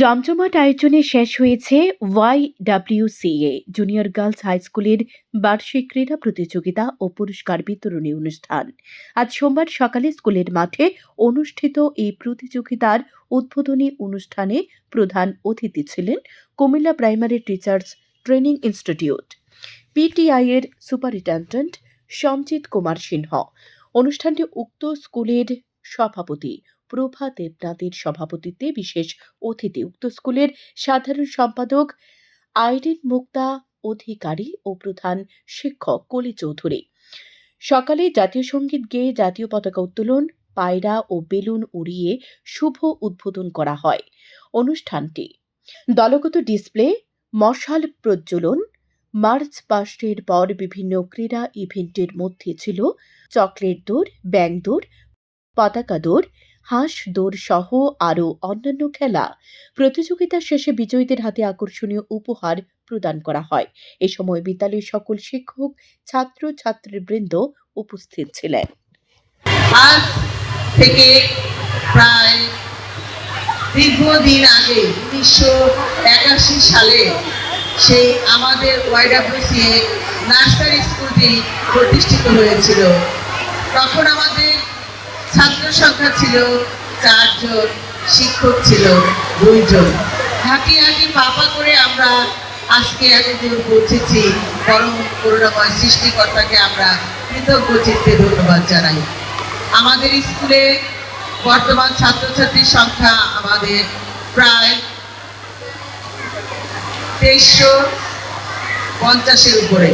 জমজমাট আয়োজনে শেষ হয়েছে Y W C A junior girls high স্কুলের বার্ষিক ক্রীড়া প্রতিযোগিতা ও পুরস্কার বিতরণী অনুষ্ঠান। আজ সোমবার সকালে স্কুলের মাঠে অনুষ্ঠিত এই প্রতিযোগিতার উদ্বোধনী অনুষ্ঠানে প্রধান অতিথি ছিলেন Comilla primary teachers training institute. PTI এর সুপারিনটেন্ডেন্ট সঞ্জিত কুমার সিংহ অনুষ্ঠানটি উক্ত স্কুলের সভাপতি প্রভা দেবনাথের সভাপতিত্বে বিশেষ অতিথি উক্ত স্কুলের সাধারণ সম্পাদক আইরিন মুক্তা, অধিকারী ও প্রধান শিক্ষক কলি চৌধুরী। সকালে জাতীয় সংগীত গেয়ে জাতীয় পতাকা উত্তোলন, পায়রা ও বেলুন উড়িয়ে শুভ উদ্বোধন করা হয় অনুষ্ঠানটি। দলগত ডিসপ্লে, মশাল প্রজ্বলন, মার্চ পাস্টের পর বিভিন্ন ক্রীড়া ইভেন্টের মধ্যে ছিল চকলেট দৌড় ব্যাং দৌড়, পতাকা দৌড় হাঁস দৌড় সহ আরও অন্যান্য খেলা। প্রতিযোগিতা শেষে বিজয়ীদের হাতে আকর্ষণীয় উপহার প্রদান করা হয়। এ সময় বিদ্যালয়ের সকল শিক্ষক ছাত্র ছাত্রীবৃন্দ উপস্থিত ছিলেন। আজ থেকে প্রায় দীর্ঘদিন আগে উনিশশো একাশি সালে সেই আমাদের ওয়াইডাব্লিউসিএ নার্সারি স্কুলটি প্রতিষ্ঠিত হয়েছিল। তখন আমাদের সংখ্যা ছিল চারজন, শিক্ষক ছিল দুইজন। হাঁটি হাঁটি পাপা করে আমরা আজকে এতদূর পৌঁছেছি পরম করুণাময় সৃষ্টিকর্তাকে আমরা কৃতজ্ঞ চিত্তে ধন্যবাদ জানাই। আমাদের স্কুলে বর্তমান ছাত্রছাত্রীর সংখ্যা আমাদের প্রায় তেইশশো পঞ্চাশের উপরে।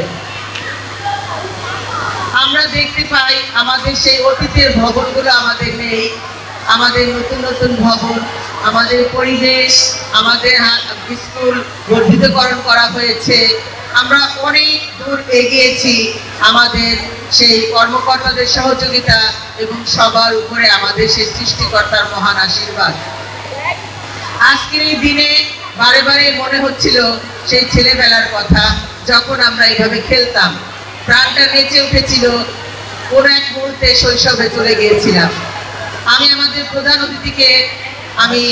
আমরা দেখতে পাই আমাদের সেই অতীতের ভবনগুলো আমাদের নেই। আমাদের নতুন নতুন ভবন, আমাদের পরিবেশ, আমাদের স্কুল বর্ধিতকরণ করা হয়েছে। আমরা অনেক দূর এগিয়েছি আমাদের সেই কর্মকর্তাদের সহযোগিতা এবং সবার উপরে আমাদের সেই সৃষ্টিকর্তার মহান আশীর্বাদ। আজকের এই দিনে বারে বারে মনে হচ্ছিল সেই ছেলেবেলার কথা, যখন আমরা এইভাবে খেলতাম। প্রাণটা নেচে উঠেছিল। কোন এক মুহূর্তে শৈশবে চলে গিয়েছিলাম। আমি আমাদের প্রধান অতিথিকে আমি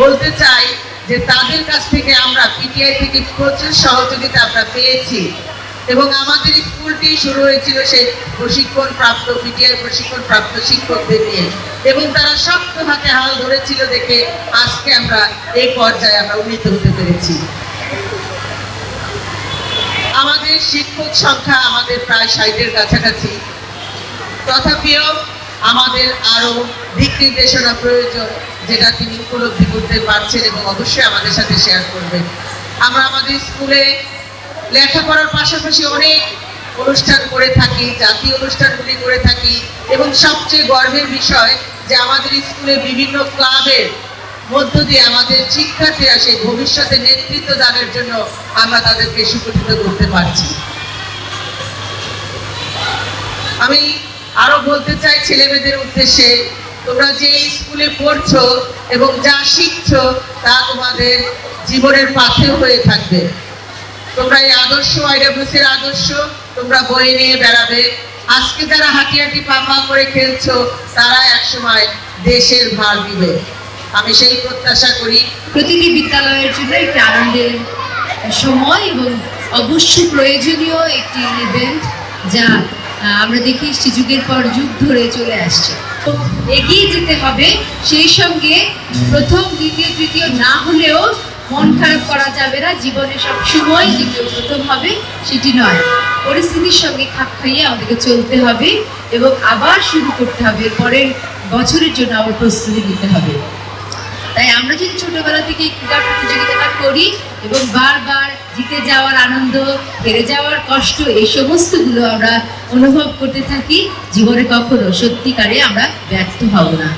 বলতে চাই যে তাদের কাছ থেকে আমরা পিটিআই থেকে প্রচুর সহযোগিতা আমরা পেয়েছি এবং আমাদের স্কুলটি শুরু হয়েছিল সেই প্রশিক্ষণ প্রাপ্ত পিটিআই প্রশিক্ষণ প্রাপ্ত শিক্ষকদের নিয়ে এবং তারা শক্ত হাতে হাল ধরেছিল দেখে আজকে আমরা এই পর্যায়ে আমরা উন্নীত হতে পেরেছি। আমাদের শিক্ষক সংখ্যা আমাদের প্রায় ষাটের কাছাকাছি। তথাপিও আমাদের আরও দিক নির্দেশনা প্রয়োজন, যেটা তিনি উপলব্ধি করতে পারছেন এবং অবশ্যই আমাদের সাথে শেয়ার করবেন। আমরা আমাদের স্কুলে লেখাপড়ার পাশাপাশি অনেক অনুষ্ঠান করে থাকি, জাতীয় অনুষ্ঠানগুলি করে থাকি এবং সবচেয়ে গর্বের বিষয় যে আমাদের স্কুলে বিভিন্ন ক্লাবের মধ্য দিয়ে আমাদের শিক্ষার্থীরা সেই ভবিষ্যতে নেতৃত্ব দানের জন্য আমরা তাদেরকে সুগঠিত করতে পারছি। আমি আরও বলতে চাই ছেলে মেয়েদের উদ্দেশ্যে, তোমরা যে স্কুলে পড়ছো এবং যা শিখছো, তা তোমাদের জীবনের পাথেও হয়ে থাকবে। তোমরা এই আদর্শ আইডাব্লিউসির আদর্শ, তোমরা বয়ে নিয়ে বেড়াবে। আজকে যারা হাঁটি হাঁটি পা পা করে খেলছো, তারা একসময় দেশের ভার দিবে। আমি সেই প্রত্যাশা করি। প্রতিটি বিদ্যালয়ের জন্য একটি আনন্দের সময় এবং অবশ্যই প্রয়োজনীয় একটি ইভেন্ট যা আমরা দেখি এসছি যুগের পর যুগ ধরে চলে আসছে। এগিয়ে যেতে হবে, সেই সঙ্গে প্রথম, দ্বিতীয়, তৃতীয় না হলেও মন খারাপ করা যাবে না। জীবনে সব সময় যে কেউ প্রথম হবে, সেটি নয়। পরিস্থিতির সঙ্গে খাপ খাইয়ে আমাদেরকে চলতে হবে এবং আবার শুরু করতে হবে। পরের বছরের জন্য আবার প্রস্তুতি নিতে হবে। তাই আমরা যদি ছোটবেলা থেকে ক্রীড়া প্রতিযোগিতাটা করি এবং বারবার জিতে যাওয়ার আনন্দ, হেরে যাওয়ার কষ্ট, এই সমস্তগুলো আমরা অনুভব করতে থাকি, জীবনে কখনো সত্যিকারে আমরা ব্যর্থ হব না।